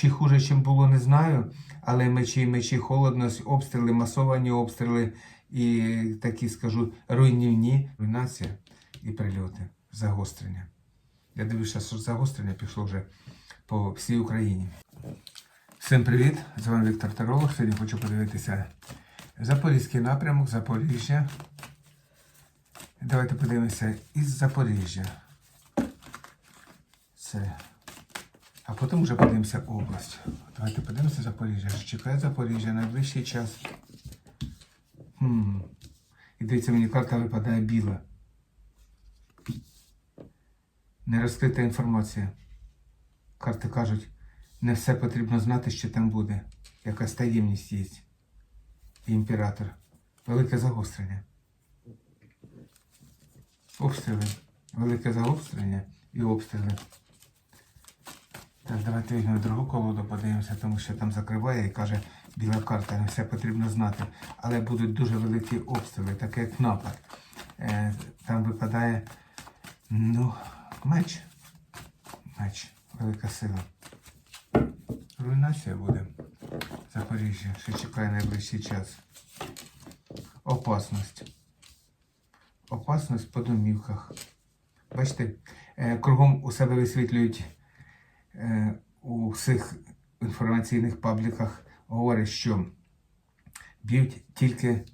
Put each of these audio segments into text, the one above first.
чи хуже, чим було, не знаю. Але мечі, мечі, холодно, обстріли, масовані обстріли і такі, скажу, руйнівні. Руйнація і прильоти, загострення. Я дивлюся, що загострення пішло вже по всій Україні. Всім привіт! З вами Віктор Таролог. Сьогодні хочу подивитися Запорізький напрямок, Запоріжжя. Давайте подивимося із Запоріжжя. Це. А потім вже подивимося область. Давайте подивимося Запоріжжя. Що Чекає Запоріжжя найближчий час. Хм. І дивіться, мені карта випадає біла. Нерозкрита інформація. Карти кажуть, не все потрібно знати, що там буде. Якась таємність є. Імператор. Велике загострення. Обстріли. Велике загострення і обстріли. Так, давайте візьмемо другу колоду, подивимося, тому що там закриває і каже біла карта, не все потрібно знати. Але будуть дуже великі обстріли, таке як напад. Е, там випадає ну, меч. Меч. Велика сила. Руйнація буде. Запоріжжя, що чекає найближчий час. Опасність. Опасність по домівках. Бачите, е, кругом у себе висвітлюють у всіх інформаційних пабліках, говорять, що б'ють тільки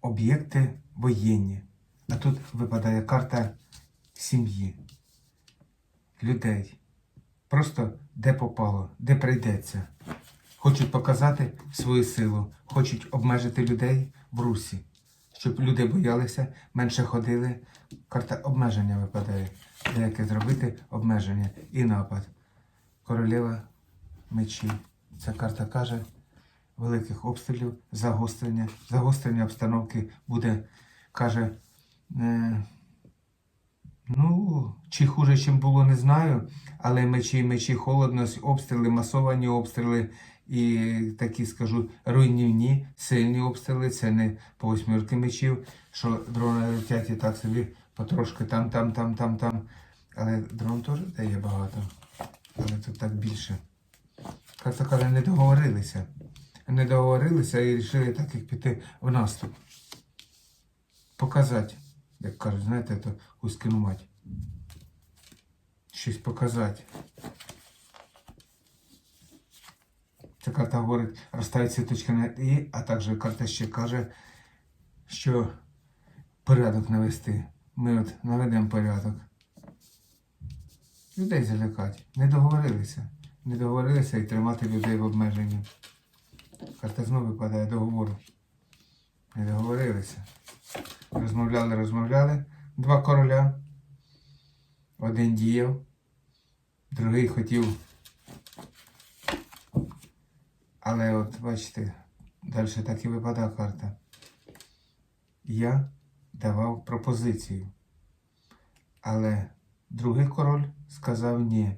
об'єкти воєнні. А тут випадає карта сім'ї, людей. Просто де попало, де прийдеться. Хочуть показати свою силу, хочуть обмежити людей в русі, щоб люди боялися, менше ходили. Карта обмеження випадає. Деяке зробити обмеження і напад. Королева мечі. Ця карта каже великих обстрілів, загострення. Загострення обстановки буде, каже. Е, Ну, чи хуже, чим було, не знаю. Але мечі, мечі, холодно, обстріли, масовані обстріли і такі, скажу, руйнівні, сильні обстріли. Це не по восьмірки мечів, що дрони летять і так собі потрошки там, там, там, там, там. Але дрон теж дає багато. Але тут так більше. Карта каже, не договорилися. Не договорилися і вирішили так як піти в наступ. Показати як кажуть, знаєте, то гуськину мать. Щось показати. Ця карта говорить, розставить сіточки на і, а також карта ще каже, що порядок навести. Ми от наведемо порядок. Людей залякати. Не договорилися. Не договорилися і тримати людей в обмеженні. Карта знову випадає договору. Не договорилися. Розмовляли, розмовляли. Два короля. Один діяв, другий хотів. Але от бачите, далі так і випадає карта. Я давав пропозицію. Але другий король сказав ні.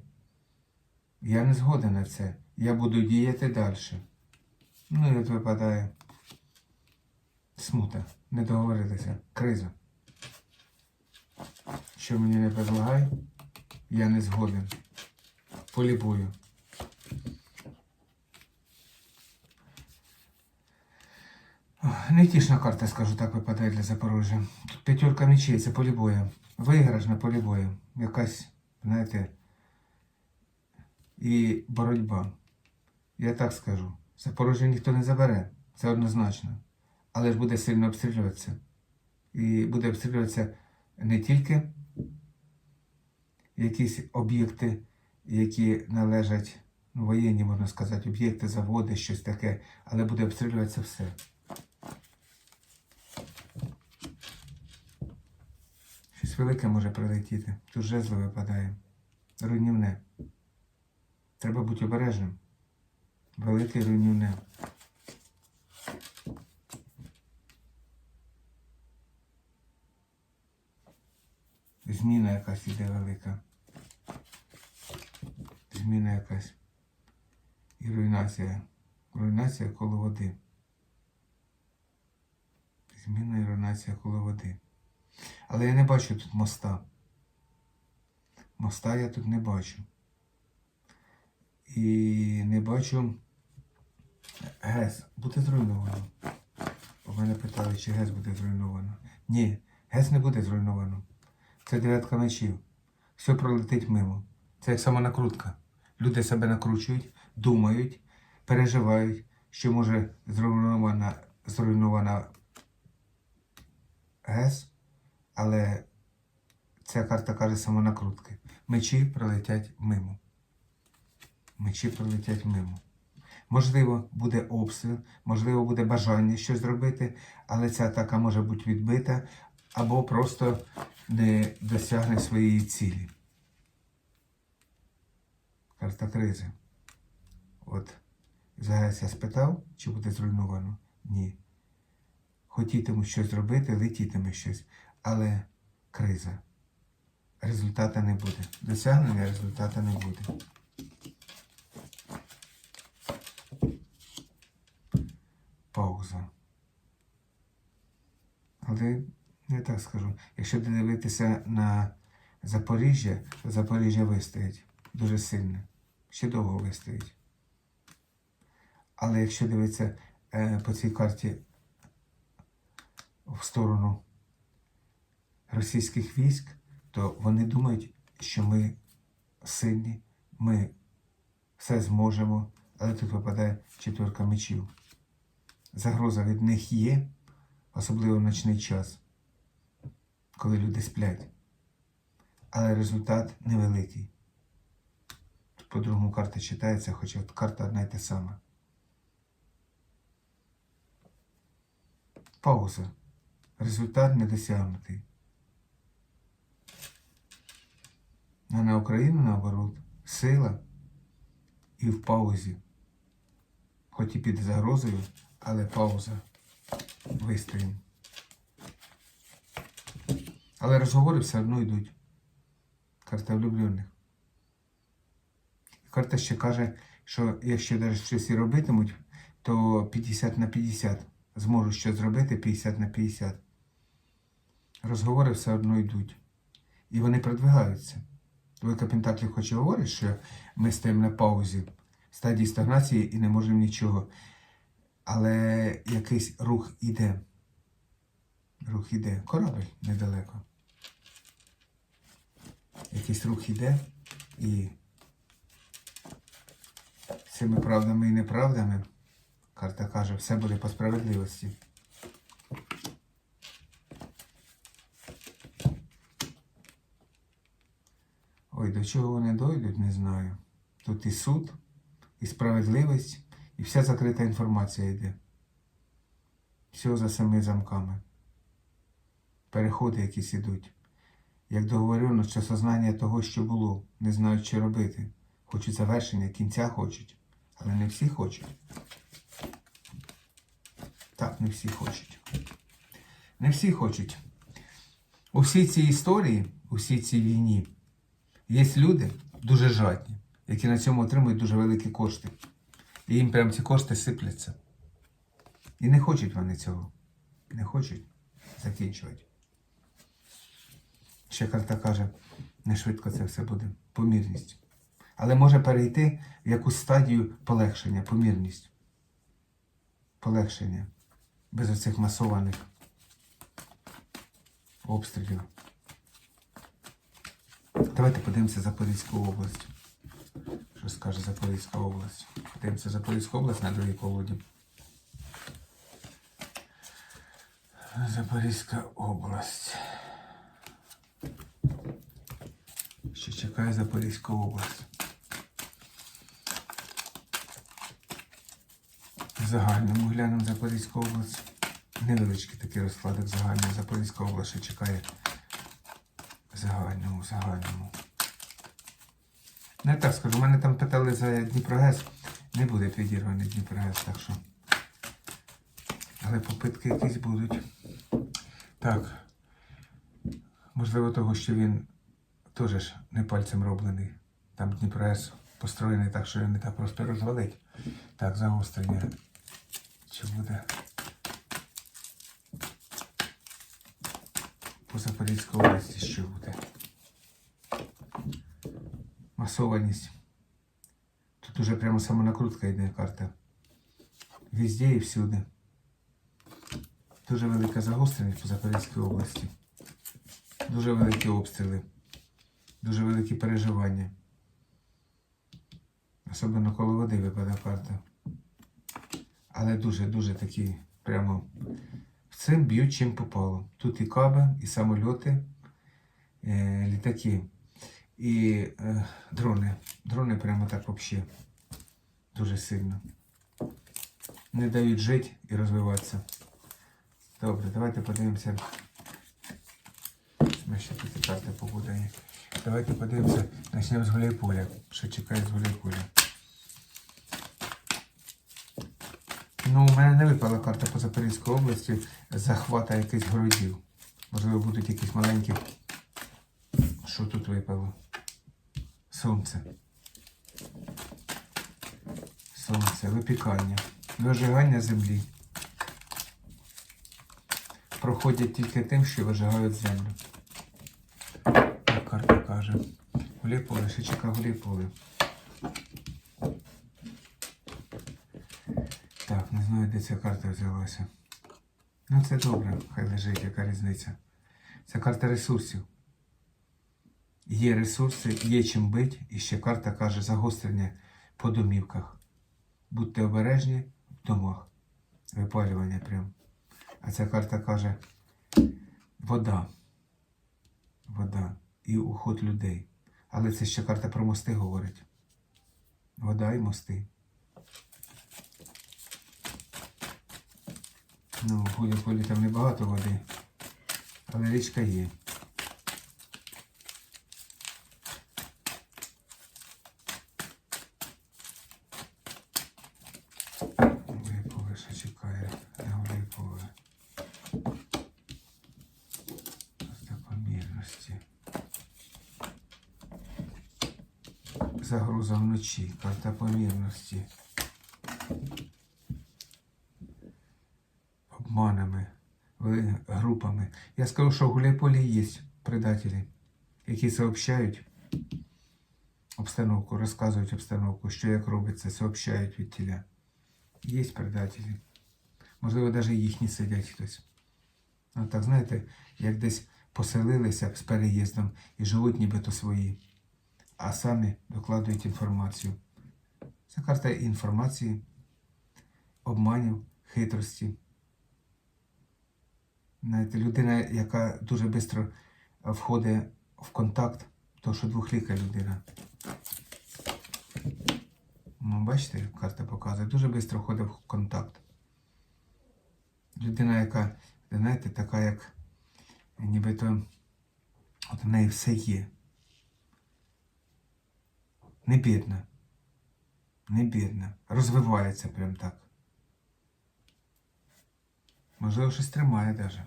Я не згоден на це. Я буду діяти далі. Ну і от випадає смута. Не договорилися. Криза. Що мені не предлагай, я не згоден. Полі бою. Ох, Невтішна карта, скажу так, випадає для Запорожжя. Тут п'ятерка мечей, це полі бою. Виграш на полі бою. Якась, знаєте, і боротьба. Я так скажу. Запорожжя ніхто не забере. Це однозначно але ж буде сильно обстрілюватися. І буде обстрілюватися не тільки якісь об'єкти, які належать ну, воєнні, можна сказати, об'єкти, заводи, щось таке, але буде обстрілюватися все. Щось велике може прилетіти. Тут жезло випадає. Руйнівне. Треба бути обережним. Велике руйнівне. Зміна якась іде велика. Зміна якась. І руйнація. Руйнація коло води. Зміна і руйнація коло води. Але я не бачу тут моста. Моста я тут не бачу. І не бачу ГЕС буде зруйновано. У мене питали, чи ГЕС буде зруйновано. Ні, ГЕС не буде зруйновано. Це дев'ятка мечів. Все пролетить мимо. Це як самонакрутка. Люди себе накручують, думають, переживають, що може зруйнована, зруйнована ГЕС, але ця карта каже самонакрутки. Мечі пролетять мимо. Мечі пролетять мимо. Можливо, буде обстріл, можливо, буде бажання щось зробити, але ця атака може бути відбита або просто не досягне своєї цілі. Карта кризи. От зараз я спитав, чи буде зруйновано? Ні. Хотітимуть щось зробити, летітиме щось, але криза. Результата не буде. Досягнення результата не буде. Пауза. Але я так скажу, якщо дивитися на Запоріжжя, то Запоріжжя вистоїть дуже сильно. Ще довго вистоїть. Але якщо дивитися е, по цій карті в сторону російських військ, то вони думають, що ми сильні, ми все зможемо, але тут випадає четверка мечів. Загроза від них є, особливо в ночний час, коли люди сплять. Але результат невеликий. Тут по-другому карта читається, хоча карта одна й та сама. Пауза. Результат не А на Україну, наоборот, сила і в паузі. Хоч і під загрозою, але пауза. Вистоїмо. Але розговори все одно йдуть. Карта влюблених. Карта ще каже, що якщо навіть щось і робитимуть, то 50 на 50. Зможуть щось зробити 50 на 50. Розговори все одно йдуть. І вони продвигаються. Двойка Пентаклів хоч і говорить, що ми стоїмо на паузі, в стадії стагнації і не можемо нічого. Але якийсь рух іде. Рух іде. Корабель недалеко. Якийсь рух іде і цими правдами і неправдами, карта каже, все буде по справедливості. До чого вони дойдуть, не знаю. Тут і суд, і справедливість, і вся закрита інформація йде. Все за самими замками. Переходи якісь ідуть. Як договорено, що сознання того, що було, не знають, що робити. Хочуть завершення, кінця хочуть. Але не всі хочуть. Так, не всі хочуть. Не всі хочуть. У всій цій історії, у всій цій війні, є люди дуже жадні, які на цьому отримують дуже великі кошти. І їм прям ці кошти сипляться. І не хочуть вони цього. Не хочуть закінчувати. Ще карта каже, не швидко це все буде. Помірність. Але може перейти в якусь стадію полегшення, помірність. Полегшення. Без оцих масованих обстрілів. Давайте подивимося Запорізьку область. Що скаже Запорізька область? Подивимося Запорізьку область на другій колоді. Запорізька область. Що чекає Запорізька область? В загальному глянемо Запорізьку область. Невеличкий такий розкладок загальний. Запорізька область що чекає загальному, загальному. Не так скажу, мене там питали за Дніпрогес. Не буде підірваний Дніпрогес, так що. Але попитки якісь будуть. Так. Можливо, того, що він теж не пальцем роблений. Там Дніпрогес построєний так, що його не так просто розвалить. Так, загострення. Чи буде? Запорізькій області що буде? Масованість. Тут Дуже прямо самонакрутка йде карта. Везде і всюди. Дуже велика загостреність по Запорізькій області. Дуже великі обстріли. Дуже великі переживання. Особливо коло води випадає карта. Але дуже-дуже такі прямо цим б'ють чим попало. Тут і каби, і самольоти, е, літаки, і е, дрони. Дрони прямо так взагалі дуже сильно. Не дають жити і розвиватися. Добре, давайте подивимося. Ми ще тут карти побудені. Давайте подивимося, почнемо з Гуляйполя. Що чекає з Гуляйполя. Ну, у мене не випала карта по Запорізькій області захвата якихось городів. Можливо, будуть якісь маленькі. Що тут випало? Сонце. Сонце, випікання, вижигання землі. Проходять тільки тим, що вижигають землю. Так карта каже. Гуляйполе, ще чекає Гуляйполе. Так, не знаю, де ця карта взялася. Ну це добре, хай лежить, яка різниця. Це карта ресурсів. Є ресурси, є чим бить, і ще карта каже загострення по домівках. Будьте обережні в домах. Випалювання прям. А ця карта каже вода. Вода і уход людей. Але це ще карта про мости говорить. Вода і мости. Ну, в полі там небагато води, але річка є. Гуляйполе, що чекає на Гуляйполе. Карта помірності. Загроза вночі. Карта помірності. обманами, ви- групами. Що в Гуляйполі є предателі, які сообщають обстановку, розказують обстановку, що як робиться, сообщають від тіля. Є предателі. Можливо, навіть їхні сидять хтось. Ну так, знаєте, як десь поселилися з переїздом і живуть нібито свої, а самі докладують інформацію. Це карта інформації, обманів, хитрості. Знаєте, людина, яка дуже швидко входить в контакт, то що двохліка людина. Ну, бачите, карта показує, дуже швидко входить в контакт. Людина, яка, знаєте, така, як нібито от в неї все є. Не бідна. Не бідна. Розвивається прям так. Можливо, щось тримає даже.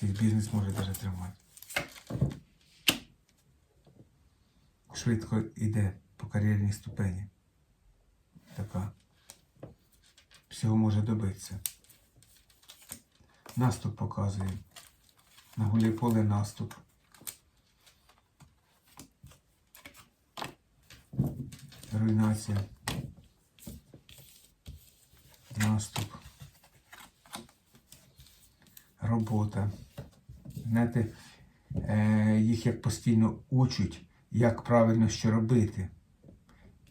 Якийсь бізнес може даже тримати. Швидко йде по кар'єрній ступені. Така. Всього може добитися. Наступ показує. На Гуляйполе наступ. Руйнація. Наступ робота. Знаєте, е, їх як постійно учать, як правильно що робити.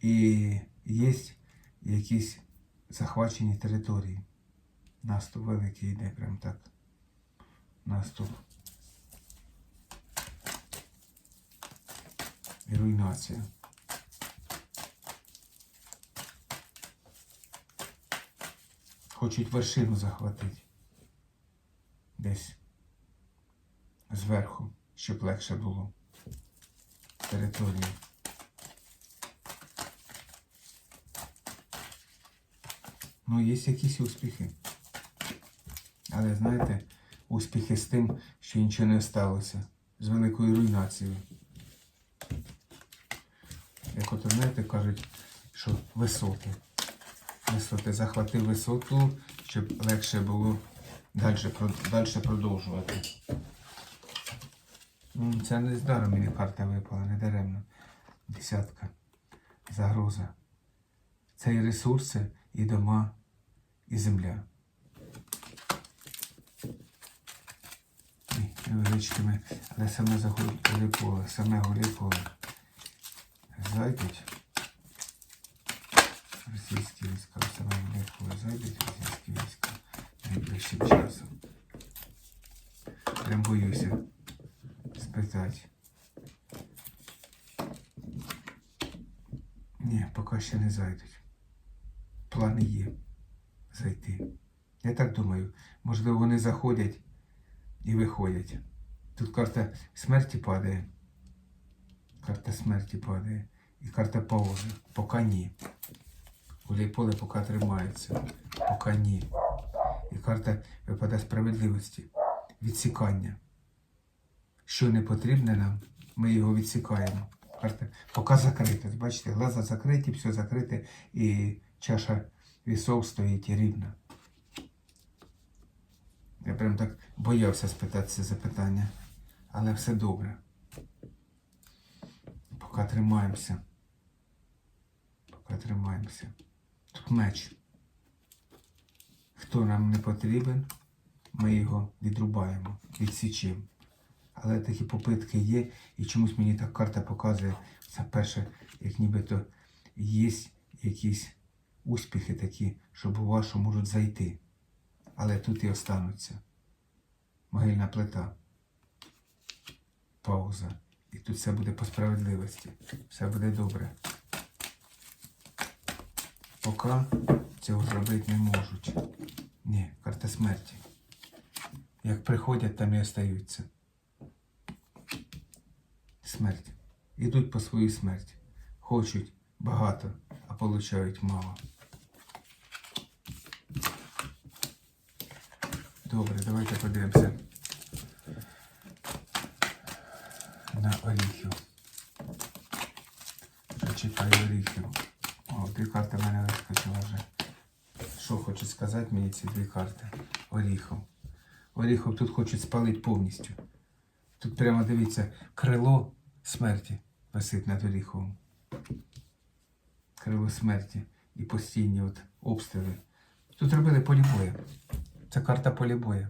І є якісь захвачені території. Наступ великий йде, прям так. Наступ. І руйнація. Хочуть вершину захватити десь зверху, щоб легше було територію. Ну, є якісь успіхи. Але знаєте, успіхи з тим, що нічого не сталося. З великою руйнацією. Як от знаєте, кажуть, що висоти. Висоти. Захватив висоту, щоб легше було далі, продовжувати. Ну, Це не здаром мені карта випала, не даремно. Десятка. Загроза. Це і ресурси, і дома, і земля. Невеличкими, але саме голі поле, саме голі поле. Зайдуть російські війська, саме голі поле зайдуть російські війська найближчим часом. Прям боюся спитати. Ні, поки ще не зайдуть. Плани є зайти. Я так думаю, можливо, вони заходять і виходять. Тут карта смерті падає. Карта смерті падає. І карта паузи. Поки ні. Гуляйполе поки тримається. Поки ні. І карта випадає справедливості. Відсікання. Що не потрібне нам, ми його відсікаємо. Карта поки закрита. Бачите, глаза закриті, все закрите, і чаша вісов стоїть рівна. Я прям так боявся спитати це запитання. Але все добре. Поки тримаємося. Поки тримаємося. Тут меч. Хто нам не потрібен, ми його відрубаємо, відсічемо. Але такі попитки є, і чомусь мені так карта показує, це перше, як нібито є якісь успіхи такі, що бува, що можуть зайти. Але тут і остануться. Могильна плита. Пауза. І тут все буде по справедливості. Все буде добре. Поки цього зробити не можуть. Ні, карта смерті. Як приходять, там і остаються. Смерть. Ідуть по своїй смерті. Хочуть багато, а получають мало. Добре, давайте подивимося на оріхів. Прочитаю оріхів. О, дві карти в мене вискочили вже. Що хочуть сказати мені ці дві карти? Оріхов. Оріхов тут хочуть спалити повністю. Тут прямо дивіться, крило смерті висить над Оріховим. Крило смерті і постійні от обстріли. Тут робили полі бою. Це карта полі бою.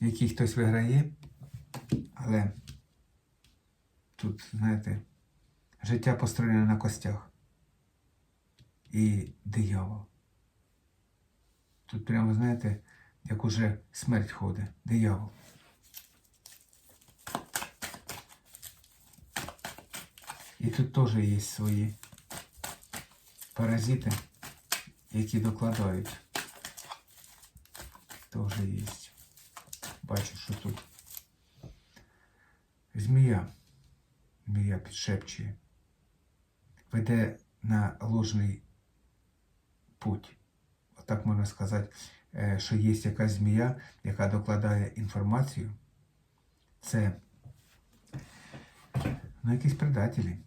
Який хтось виграє, але тут, знаєте, життя построєне на костях. І диявол. Тут прямо, знаєте, як уже смерть ходить. Диявол. І тут теж є свої паразити, які докладають. Теж є. Бачу, що тут змія. Змія підшепчує. Веде на ложний путь. Отак можна сказати, що є якась змія, яка докладає інформацію. Це ну, якісь предателі.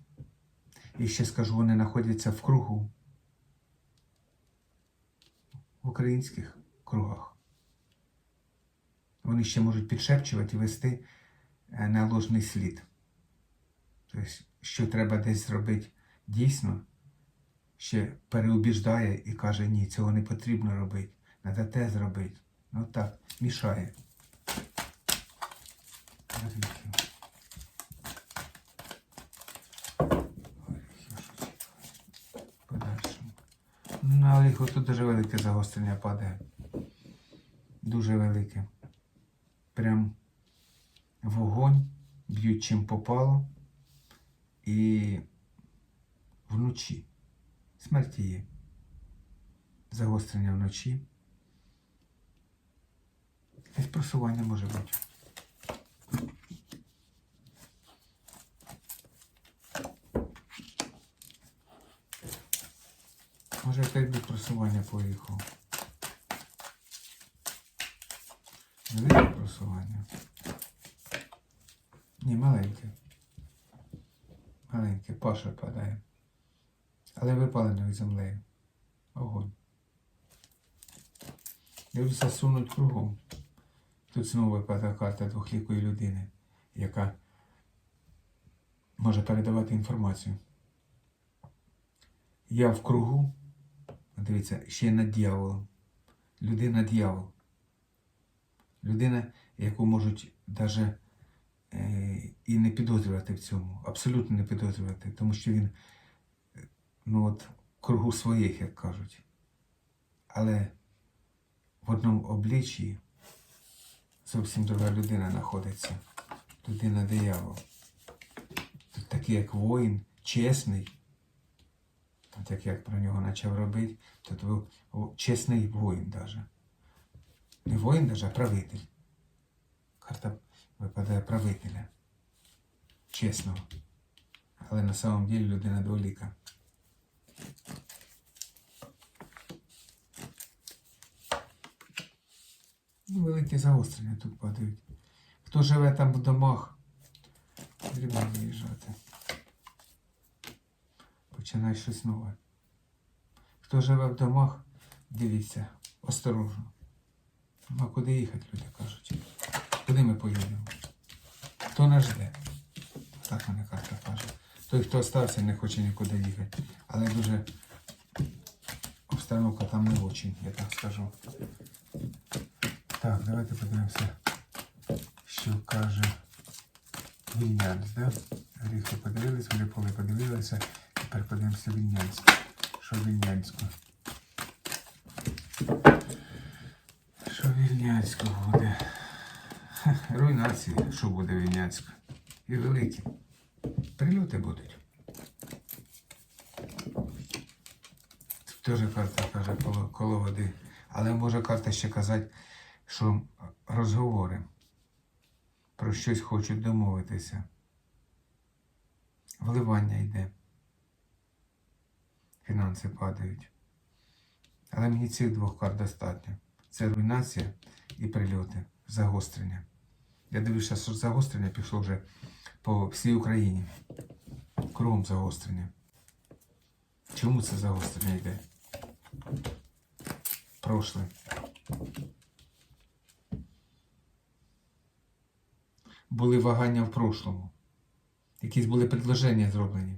І ще скажу, вони знаходяться в кругу. В українських кругах. Вони ще можуть підшепчувати і вести е, на ложний слід. Тобто, що треба десь зробити дійсно, ще переубіждає і каже, ні, цього не потрібно робити. Треба те зробити. Ну так, мішає. Ну, на оріху тут дуже велике загострення падає. Дуже велике. Прям вогонь б'ють чим попало. І вночі. Смерті є. Загострення вночі. Якесь просування може бути. Може якесь буде просування поїхав. Велике просування. Ні, маленьке. Маленьке, паша падає. Але випаленою землею. Огонь. Дивлюся, сунуть кругом. Тут знову випадає карта двохлікої людини, яка може передавати інформацію. Я в кругу, дивіться, ще над дьяволом. Людина дьявол. Людина, яку можуть навіть е, і не підозрювати в цьому. Абсолютно не підозрювати, тому що він ну от, кругу своїх, як кажуть. Але в одному обличчі зовсім друга людина знаходиться. Людина диявол. Тут такий як воїн, чесний. От як я про нього почав робити, то це був чесний воїн даже. Не воїн даже, а правитель. Карта випадає правителя. Чесного. Але на самом деле людина дволіка. Ну, великі загострення тут падають. Хто живе там в домах, треба виїжджати. Починай щось нове. Хто живе в домах, дивіться, осторожно. А куди їхати, люди кажуть? Куди ми поїдемо? Хто нас жде? Так мене карта каже. Той, хто остався, не хоче нікуди їхати. Але дуже обстановка там не очень, я так скажу. Так, давайте подивимося, що каже Вільнянськ, да? Гріхи подивились, Гріполи подивилися. Тепер подивимося Вільнянськ. Що Вільнянську? Що Вільнянську буде? Руйнації, що буде Вільнянську? І великі. Прильоти будуть. Тут теж карта каже коло, коло води. Але може карта ще казати, що розговори про щось хочуть домовитися. Вливання йде. Фінанси падають. Але мені цих двох карт достатньо. Це руйнація і прильоти, загострення. Я дивлюся, що загострення пішло вже по всій Україні. Кругом загострення. Чому це загострення йде? Прошле. Були вагання в прошлому. Якісь були предложення зроблені.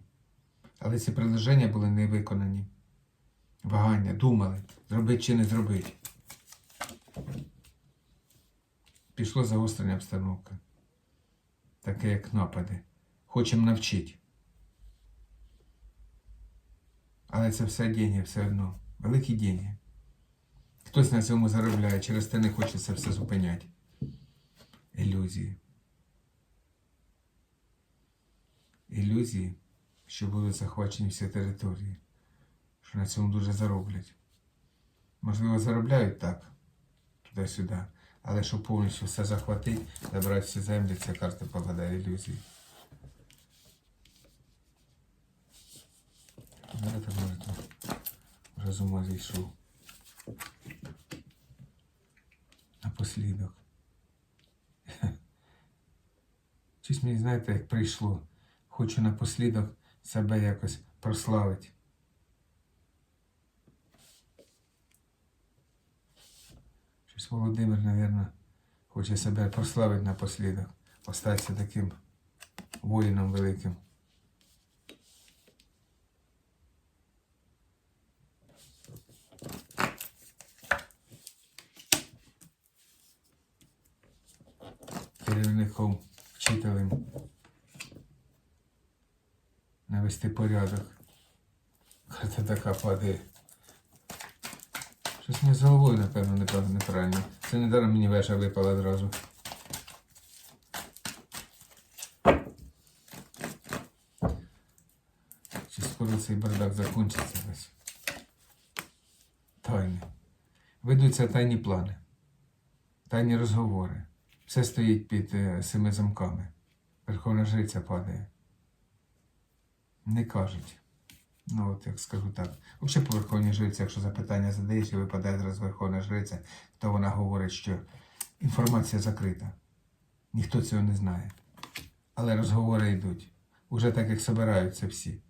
Але ці предложення були не виконані. Вагання, думали, зробити чи не зробити. Пішло загострення обстановки. Таке як напади. Хочемо навчити. Але це все деньги все одно. Великі деньги. Хтось на цьому заробляє, через те не хоче це все зупиняти. Ілюзії. Ілюзії, що були захвачені всі території, що на цьому дуже зароблять. Можливо, заробляють так, туди-сюди, але щоб повністю все захватити, забрати всі землі, ця карта попадає ілюзії. Так може то вже зійшов. Напослідок. Щось мені, знаєте, як прийшло. Хочу напослідок себе якось прославити. Щось Володимир, мабуть, хоче себе прославити напослідок. Остатися таким воїном великим. Керівником, вчителем. Навести порядок. Карта така падає. Щось мені з головою, напевно, неправильно. Це не даром мені веша випала одразу. Чи скоро цей бардак закінчиться весь? Тайни. Ведуться тайні плани, тайні розговори. Все стоїть під е, семи замками. Верховна жриця падає. Не кажуть. Ну, от як скажу так. Взагалі по Верховній жриці, якщо запитання задаєш і випадає зараз Верховна жриця, то вона говорить, що інформація закрита. Ніхто цього не знає. Але розговори йдуть. Уже так, як збираються всі.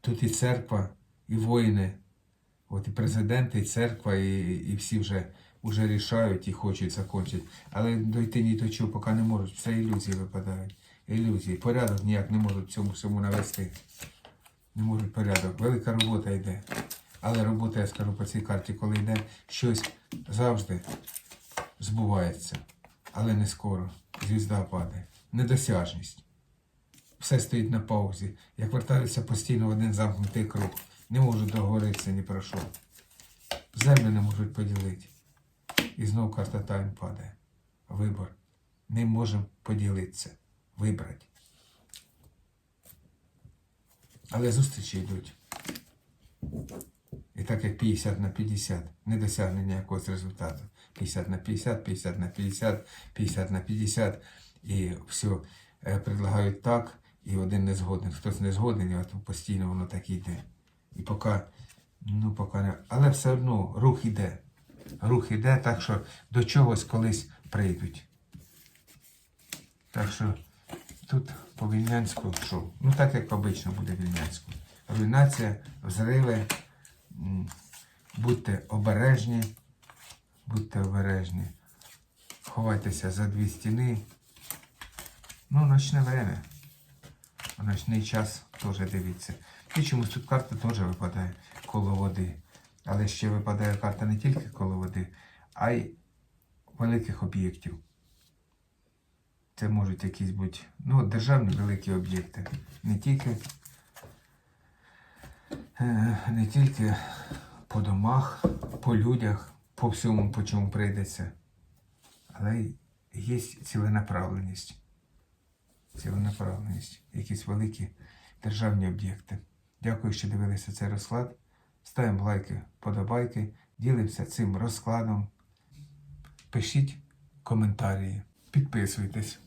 Тут і церква, і воїни, от і президенти, і церква, і, і всі вже, вже рішають і хочуть закінчити. Але дойти ні до чого поки не можуть. Все ілюзії випадають. Ілюзії. Порядок ніяк не можуть цьому всьому навести. Не можуть порядок. Велика робота йде. Але робота, я скажу по цій карті, коли йде щось завжди збувається. Але не скоро. Звізда падає. Недосяжність. Все стоїть на паузі. Як вертаються постійно в один замкнутий круг. Не можуть договоритися ні про що. Землю не можуть поділити. І знов карта тайм падає. Вибор. Не можемо поділитися. Вибрати. Але зустрічі йдуть. І так як 50 на 50, не досягнення якогось результату. 50 на 50, 50 на 50, 50 на 50. І все предлагають так, і один не згоден. Хтось не згоден, і от постійно воно так йде. І поки, ну поки не. Але все одно рух іде. Рух іде, так що до чогось колись прийдуть. Так що тут по Вільнянську що? Ну так як обично буде Вільнянську. Руйнація, взриви. Будьте обережні. Будьте обережні. Ховайтеся за дві стіни. Ну, ночне время. Ночний час теж дивіться. І чомусь тут карта теж випадає коло води. Але ще випадає карта не тільки коло води, а й великих об'єктів. Це можуть якісь бути ну, державні великі об'єкти. Не тільки, е, не тільки по домах, по людях, по всьому, по чому прийдеться. Але є ціленаправленість. Ціленаправленість. Якісь великі державні об'єкти. Дякую, що дивилися цей розклад. Ставимо лайки, подобайки, ділимося цим розкладом. Пишіть коментарі, підписуйтесь.